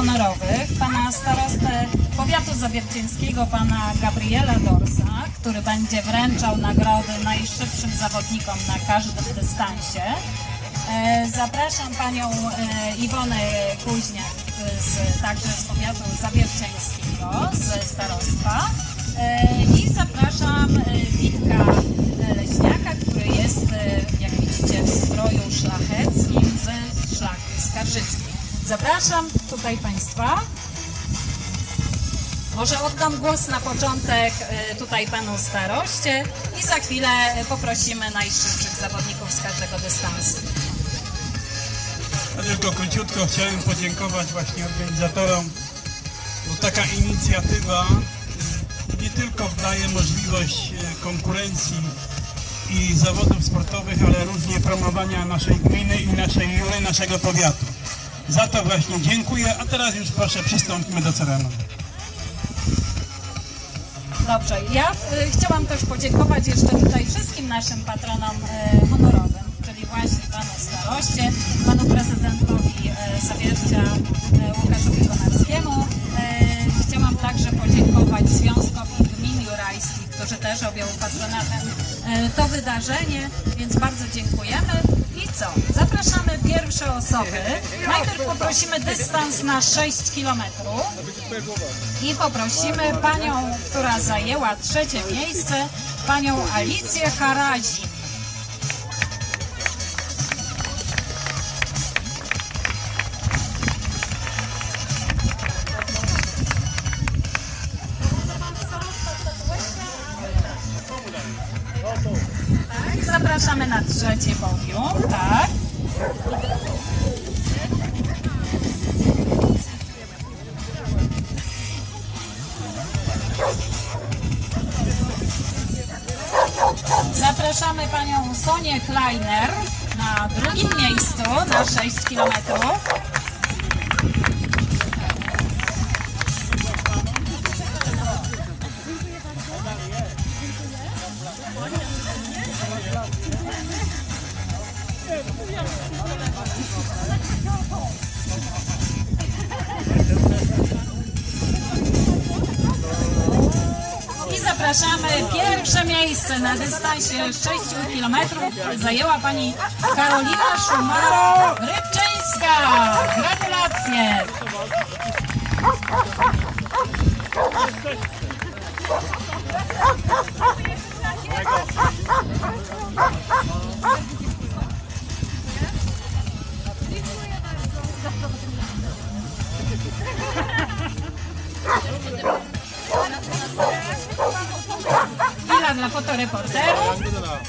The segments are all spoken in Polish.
honorowych pana starostę powiatu zawiercińskiego, pana Gabriela Dorsa, który będzie wręczał nagrody najszybszym zawodnikom na każdym dystansie. E, Zapraszam panią e, Iwonę Kuźniak z, także z powiatu zawiercińskiego, ze starostwa. E, I zapraszam e, Witka Zapraszam tutaj Państwa. Może oddam głos na początek e, tutaj panu staroście i za chwilę poprosimy najszybszych zawodników z każdego dystansu. Ja tylko króciutko chciałem podziękować właśnie organizatorom, bo taka inicjatywa y, nie tylko daje możliwość y, konkurencji i zawodów sportowych, ale również promowania naszej gminy i naszej jury, naszego powiatu. Za to właśnie dziękuję, a teraz już proszę przystąpmy do ceremonii. Dobrze, ja y, chciałam też podziękować jeszcze tutaj wszystkim naszym patronom y, honorowym, czyli właśnie panu staroście, panu prezydentowi y, Zawiercia y, Łukaszowi Konarskiemu. Y, chciałam także podziękować Związkowi Gmin Jurajskich, którzy też objął patronatem to wydarzenie, więc bardzo dziękujemy. I co? Zapraszamy pierwsze osoby. Najpierw poprosimy dystans na 6 kilometrów. I poprosimy panią, która zajęła trzecie miejsce, panią Alicję Harazi. Zapraszamy na trzecie podium, tak. Zapraszamy panią Sonię Kleiner na drugim miejscu na 6 kilometrów. I zapraszamy pierwsze miejsce na dystansie 6 km zajęła pani Karolina Szumaro-Rybczyńska. Gratulacje! Chwila dla fotoreporterów.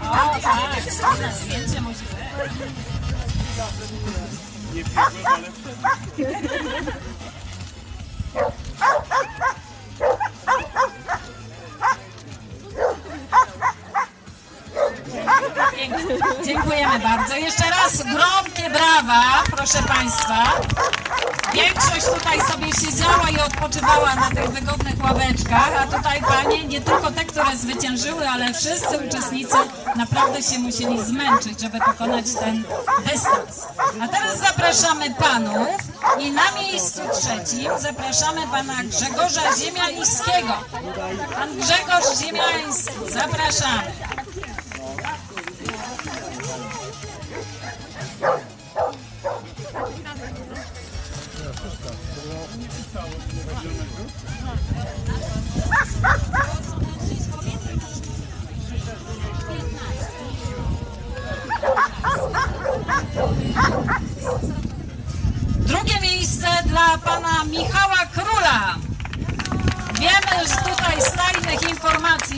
O tak, wspólne zdjęcie musi być. Pięknie. Dziękujemy bardzo. Jeszcze raz gromkie brawa, proszę Państwa. Większość tutaj sobie siedziała i odpoczywała na tych wygodnych ławeczkach, a tutaj panie, nie tylko te, które zwyciężyły, ale wszyscy uczestnicy naprawdę się musieli zmęczyć, żeby pokonać ten dystans. A teraz zapraszamy panów i na miejscu trzecim zapraszamy pana Grzegorza Ziemiańskiego. Pan Grzegorz Ziemiański, zapraszamy.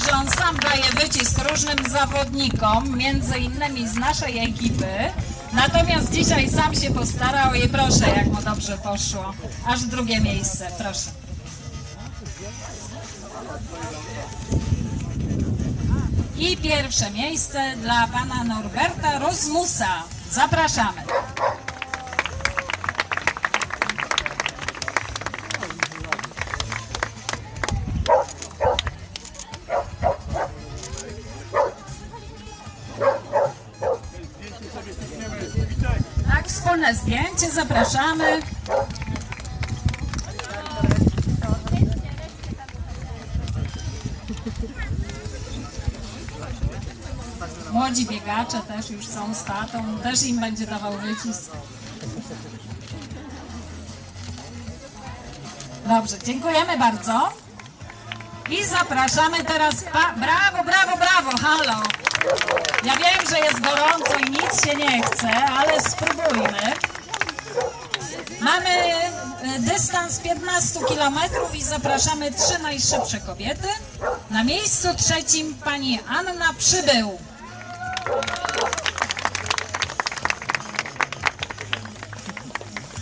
Że on sam daje wycisk różnym zawodnikom, między innymi z naszej ekipy. Natomiast dzisiaj sam się postarał i proszę, jak mu dobrze poszło. Aż drugie miejsce, proszę. I pierwsze miejsce dla pana Norberta Rozmusa. Zapraszamy. Zapraszamy. Młodzi biegacze też już są z tatą, też im będzie dawał wycisk. Dobrze, dziękujemy bardzo. I zapraszamy teraz. Brawo, brawo, brawo, halo. Ja wiem, że jest gorąco i nic się nie chce, ale spróbujmy. Mamy e, dystans 15 km i zapraszamy trzy najszybsze kobiety. Na miejscu trzecim pani Anna Przybył.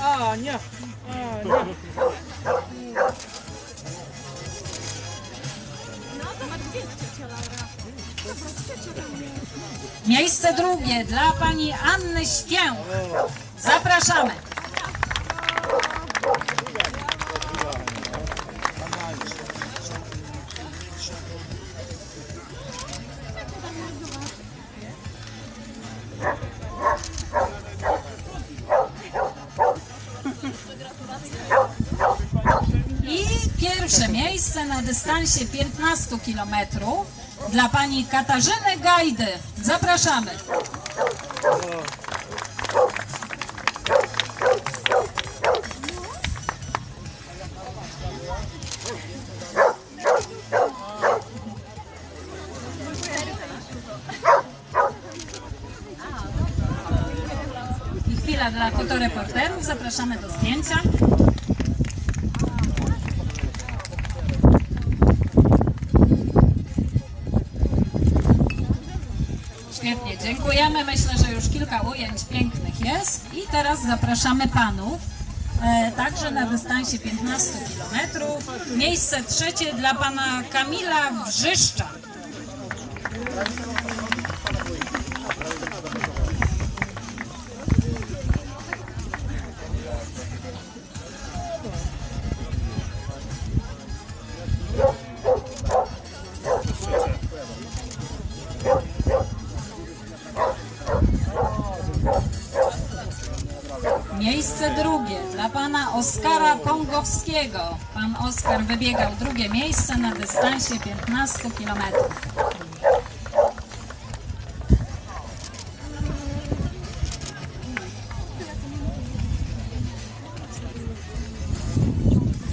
A, nie. A, nie. Miejsce drugie dla pani Anny Śpię. Zapraszamy. Pierwsze miejsce na dystansie 15 km dla pani Katarzyny Gajdy. Zapraszamy. I chwila dla. Zapraszamy do zdjęcia. Świetnie, dziękujemy. Myślę, że już kilka ujęć pięknych jest. I teraz zapraszamy panów, e, także na dystansie 15 km. Miejsce trzecie dla pana Kamila Wrzyszcza. Oskara Pongowskiego. Pan Oskar wybiegał drugie miejsce na dystansie 15 km.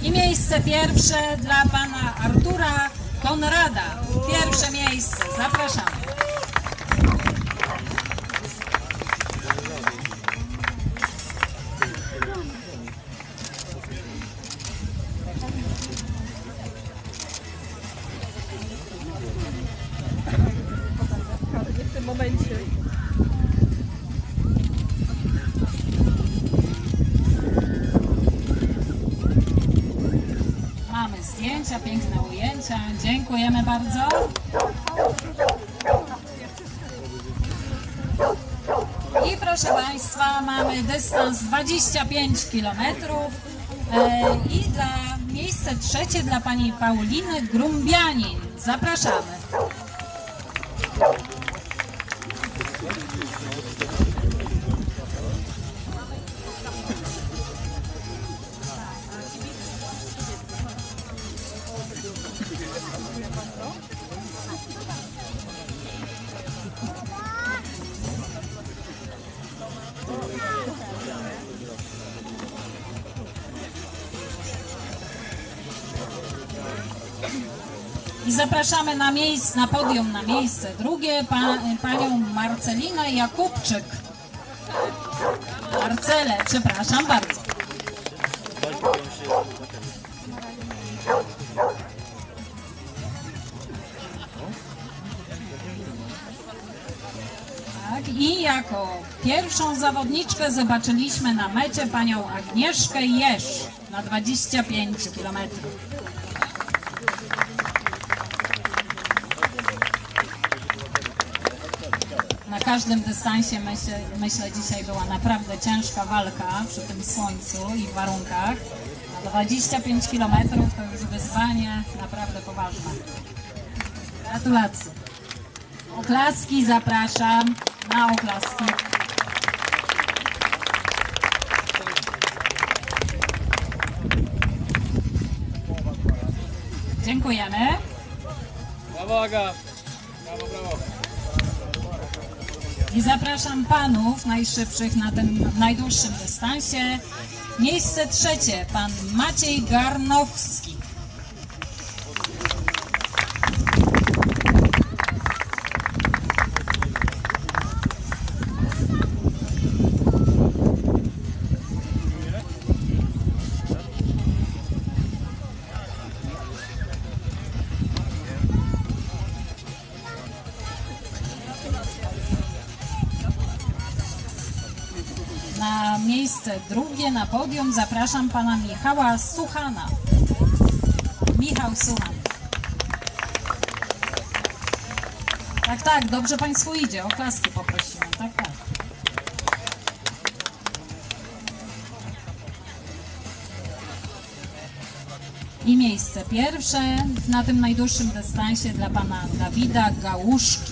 I miejsce pierwsze dla pana Artura Konrada. Pierwsze miejsce. Zapraszamy. Mamy zdjęcia, piękne ujęcia. Dziękujemy bardzo. I proszę Państwa, mamy dystans 25 km i dla miejsce trzecie dla Pani Pauliny Grumbianin. Zapraszamy. I zapraszamy na miejsce, na podium na miejsce drugie pa, panią Marcelinę Jakubczyk. Marcelę, przepraszam bardzo. Tak, i jako pierwszą zawodniczkę zobaczyliśmy na mecie panią Agnieszkę Jesz na 25 kilometrów. Na każdym dystansie myślę, myślę dzisiaj była naprawdę ciężka walka przy tym słońcu i warunkach. A 25 km to już wyzwanie naprawdę poważne. Gratulacje. Oklaski zapraszam na oklaski. Dziękujemy. Brawo, Aga. Brawo, brawo. I zapraszam panów najszybszych na tym najdłuższym dystansie. Miejsce trzecie, pan Maciej Garnowski. Miejsce drugie na podium zapraszam pana Michała Suchana. Michał Suchan. Tak, tak, dobrze państwu idzie. Oklaski poprosimy. Tak, tak. I miejsce pierwsze na tym najdłuższym dystansie dla pana Dawida Gałuszki.